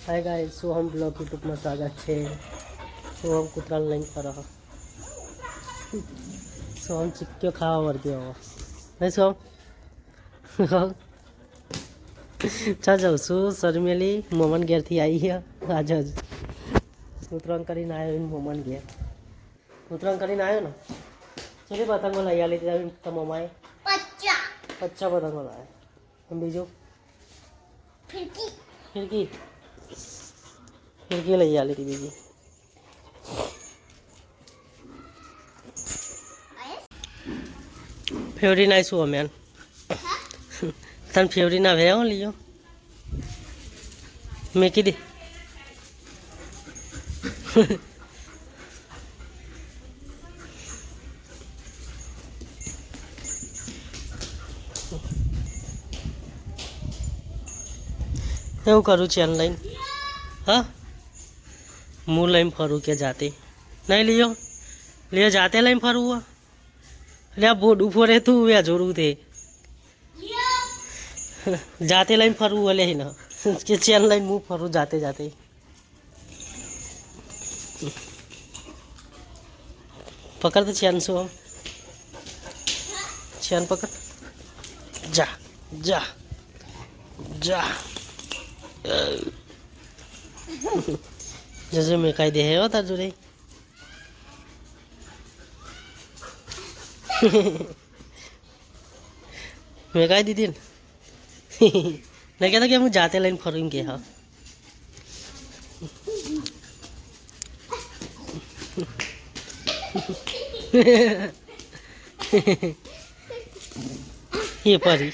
Hi guys Soham blog યુટ્યુબમાં સ્વાગત છે સોહમ કૂતરાને લઈને ફરો સોહમ ચીક્યો ખાવા વર્ગ્યો હવે નહીં સોહમ ચા જાઉં છું શર્મેલી મોમન ઘેરથી આવી ગયા આજે જ કૂતરાણ કરીને આવ્યો મોમન ઘેર કૂતરાણ કરીને આવ્યો ને ચલી પતંગો લઈ આલી હતી તમારા મમ્માએ પચ્ચા પચ્ચા પતંગો લાવ્યા અને બીજું ફિરકી ખિડકી ખિડકી લઈ આલી હતી બીજી ફેવરી ના શું અમે તને ફેવરી ના ભેવો લીયો મેં કીધી એવું કરું છે ઓનલાઈન હા હું લઈને ફરું કે જાતે નહીં લિયો લિયો જાતે લઈને ફરવું હો? એટલે આ બોર્ડ ઉભો રહે તું વ્યા જોડું તે જાતે લઈને ફરવું હલે ને કે ચેન લઈને હું ફરું જાતે જાતે પકડ તો ચેન શું આમ ચેન પકડ જા જા જા जो जोजो मेकाय दे है तार जोरे मेकाय दी दिन। मैं कहता कि हम जाते लाइन फॉरिंग के हाँ। ये परी।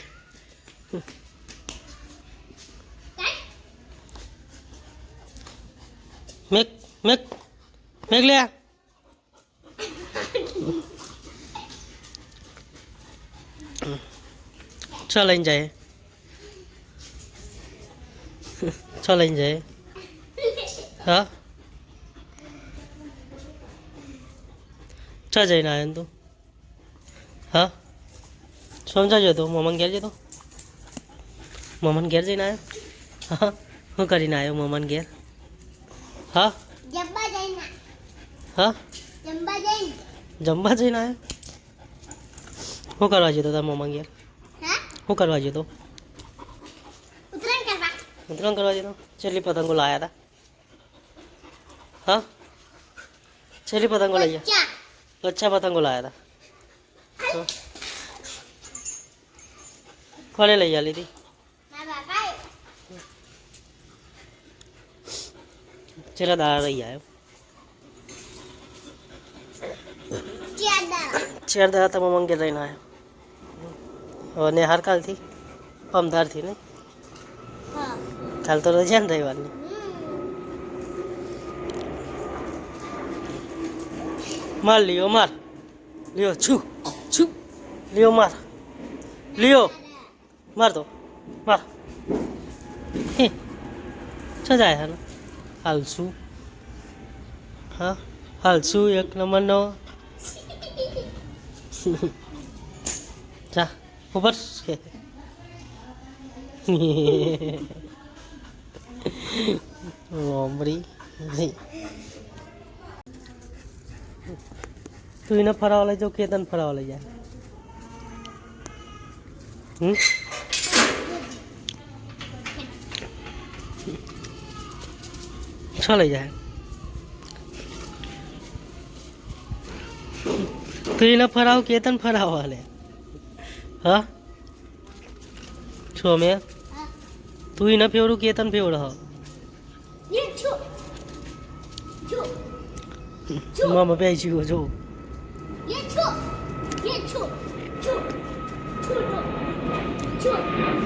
મેક મેક મેક લે ચલ લઈને જાય ચલ લઈને જાય હા ચા જઈને આવ્યો ને તું હા સમજાજો તો મમન ઘેર જતો મમન ઘેર જઈને આવ્યો હા શું કરીને આવ્યો મમન ઘેર હા? જમવા જઈને હા? જમવા જઈને. જમવા જઈને આયા? શું કરવા જતો તાર ઘેર હા? શું કરવા જતો ઉતરાણ કરવા. ઉતરાણ કરવા જતો છેલ્લી પતંગો લાયા હતા હા? છેલ્લી પતંગો લઈ ગયા લચ્છા અચ્છા પતંગો લાયા હતા. કોને લઈ આલી હતી છેલ્લા દાડા લઈ આવ્યો ચાર દાડા ચાર દાડા તમે મંગે લઈને આવ્યો હવે નેહાર કાલથી પમધારથી નહીં હા કાલ તો રજા ને રવિવારની માર લિયો માર લિયો છું છું લિયો માર લિયો માર તો માર હે છો જાય હાલ હાલશું હા હાલશું એક નંબરનો. જા ઉપર લોમડી તું એને ફરાવા લઈ જાઉં કે તને ફરાવા લઈ જાય? હમ? अच्छा लग जाए। तो ये ना फराओ केतन फराओ वाले। हाँ? छो में। तू ही ना फेवरू केतन फेव रहा। मामा पे आई हो जो ये छो। ये छो। छो। छो। छो।